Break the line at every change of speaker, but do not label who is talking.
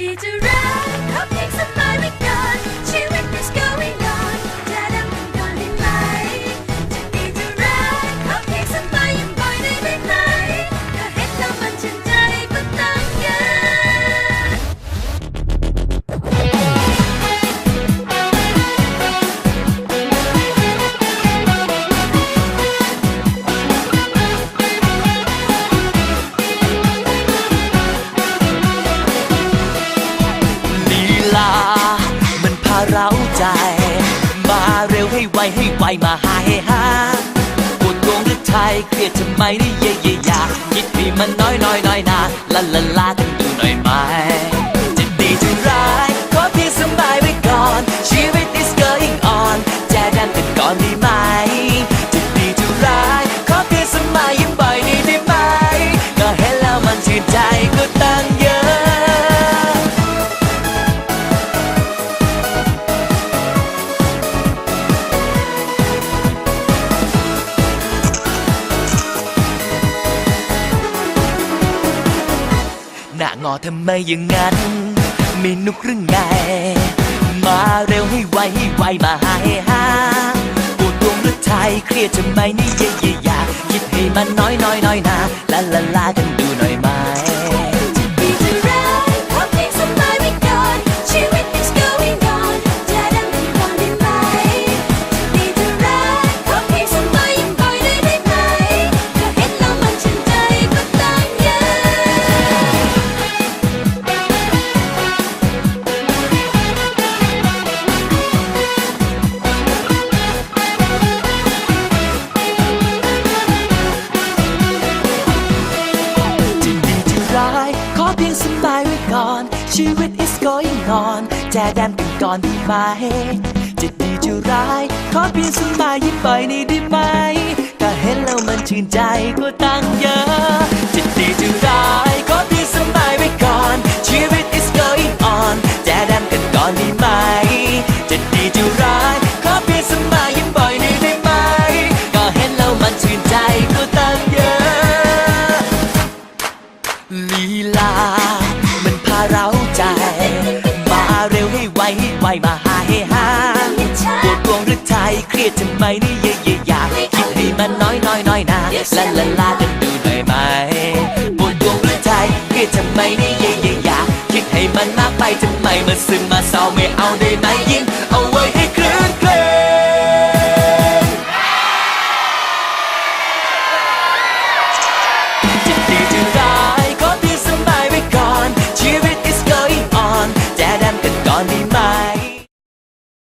ดีจ ให้
ไวให้ไวมาหาให้หาปวดดวงหรือไทยเครียดทำไมนี่เย่เย่ยาคิดพี่มันน้อยน้อยน้อยนาละละลา ทำไมอย่างนั้น ไม่นุกหรือไง มาเร็วให้ไวให้ไวมาหาให้หาปวดดวงหรือไทยเครียดทำไมนี่เย่เย่ยาคิดให้มันน้อยน้อยน้อยนาละละลากันดู
เพียงสบายไว้ก่อน ชีวิต is going on แจ
แดมกันก่อนดีไหมจะดีจะร้าย ขอเพียงสบายยิ้มไปนี่ได้ไหม ก็เห็นแล้วมันชื่นใจก็ตั้งเยอะ เครียดทำไมนี่เย่เย่ยาคิดให้มันน้อยน้อยน้อยนาลาลาลากันดูหน่อยไหมปวดดวงหรือไทยเครียดทำไมนี่เย่เย่ยาคิดให้มันมากไปทำไมมาซึมมาเศร้าไม่เอาได้ไหมยิ้ม